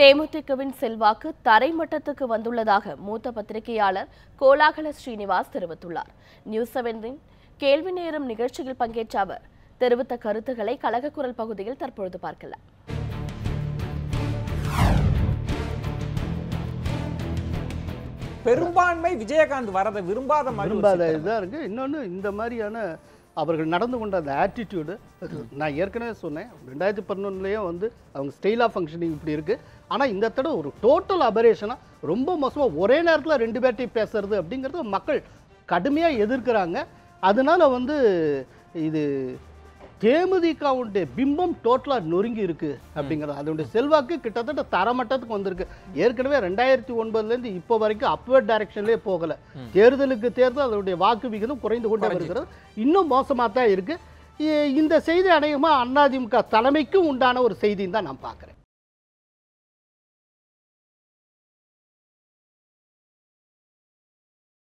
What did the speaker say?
தேமுதிகவின் செல்வாக்கு தரைமட்டத்துக்கு வந்துள்ளதாக மூத்த பத்திரிகையாளர் கோலாகல ஸ்ரீனிவாஸ் தெரிவித்துள்ளார். நியூஸ் செவனின் கேள்வி நேரம் நிகழ்ச்சியில் பங்கேற்ற அவர் தெரிவித்த கருத்துக்களை கழகக்குரல் பகுதியில் தற்பொழுது பார்க்கலாம். பெரும்பான்மை விஜயகாந்த் வரதை விரும்பாத விரும்பாத. இதாக இருக்குது இன்னொன்று இந்த மாதிரியான அவர்கள் நடந்து கொண்ட அந்த ஆட்டிடியூடு நான் ஏற்கனவே சொன்னேன் ரெண்டாயிரத்தி பதினொன்றுலேயே வந்து அவங்க ஸ்டைல் ஆஃப் ஃபங்க்ஷனிங் இப்படி இருக்குது ஆனால் இந்த தடவை ஒரு டோட்டல் அபரேஷனாக ரொம்ப மோசமாக ஒரே நேரத்தில் ரெண்டு பேர்ட்டையும் பேசுறது அப்படிங்கிறது மக்கள் கடுமையாக எதிர்க்கிறாங்க. அதனால் வந்து இது தேமுதிகவுடைய பிம்பம் டோட்டலாக நொறுங்கி இருக்கு அப்படிங்கிறது. அதனுடைய செல்வாக்கு கிட்டத்தட்ட தரமட்டத்துக்கு வந்திருக்கு. ஏற்கனவே ரெண்டாயிரத்தி ஒன்பதுலேருந்து இப்போ வரைக்கும் அப்வர்ட் டைரக்ஷன்லேயே போகலை. தேர்தலுக்கு தேர்தல் அதனுடைய வாக்கு விகிதம் குறைந்து கொண்டே வருகிறது. இன்னும் மோசமாக தான் இருக்கு. இ- இந்த செய்தி அநேகமாக அதிமுக தலைமைக்கும் உண்டான ஒரு செய்தின்னு தான் நான் பார்க்குறேன்.